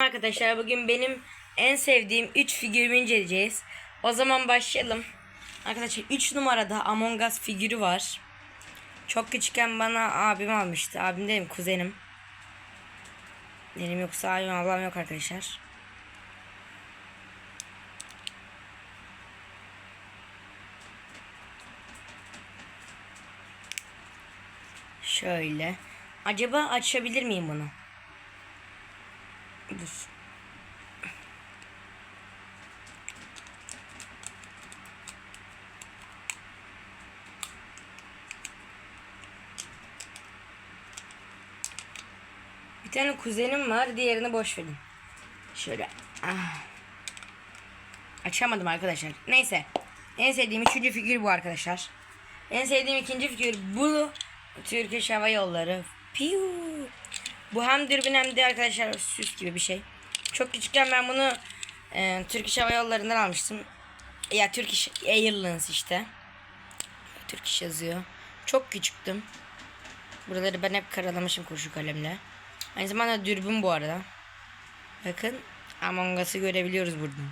Arkadaşlar bugün benim en sevdiğim 3 figürümü inceleyeceğiz. O zaman başlayalım. Arkadaşlar 3 numarada Among Us figürü var. Çok küçükken bana abim almıştı. Abim dedim kuzenim. Benim yoksa abim ablam yok arkadaşlar. Şöyle. Acaba açabilir miyim bunu? Dur. Bir tane kuzenim var, diğerini boş verin. Şöyle. Ah. Açamadım arkadaşlar. Neyse. En sevdiğim üçüncü figür bu arkadaşlar. En sevdiğim ikinci figür bu. Türk Hava Yolları. Piu. Bu hem dürbün hem de arkadaşlar süs gibi bir şey. Çok küçükken ben bunu e, Türk Hava Yolları'ndan almıştım. Ya Turkish Airlines işte. Turkish yazıyor. Çok küçüktüm. Buraları ben hep karalamışım kurşun kalemle. Aynı zamanda dürbün bu arada. Bakın Among Us'ı görebiliyoruz buradan.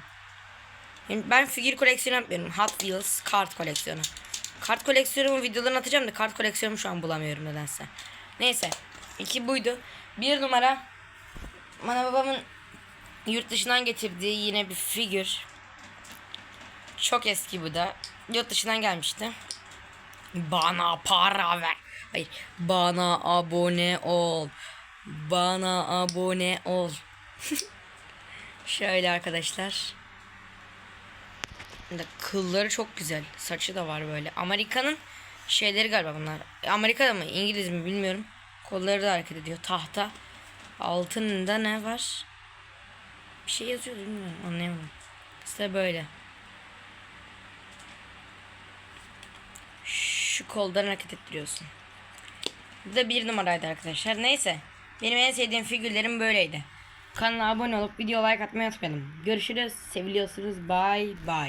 Ben figür koleksiyonu yapmıyorum. Hot Wheels kart koleksiyonu. Kart koleksiyonumun videolarını atacağım da kart koleksiyonumu şu an bulamıyorum nedense. Neyse. iki buydu. Bir numara bana babamın yurt dışından getirdiği yine bir figür. Çok eski bu da. Yurt dışından gelmişti. Bana para ver. Hayır. Bana abone ol. Bana abone ol. Şöyle arkadaşlar. Da Kılları çok güzel. Saçı da var böyle. Amerika'nın şeyleri galiba bunlar. Amerika'da mı İngiliz mi bilmiyorum. Kolları da hareket ediyor. Tahta. Altında ne var? Bir şey yazıyor bilmiyorum. Anlayamadım. İşte böyle. Şu koldan hareket ettiriyorsun. Bu da bir numaraydı arkadaşlar. Neyse. Benim en sevdiğim figürlerim böyleydi. Kanala abone olup video like atmayı unutmayın. Görüşürüz. Seviliyorsunuz. Bye bye.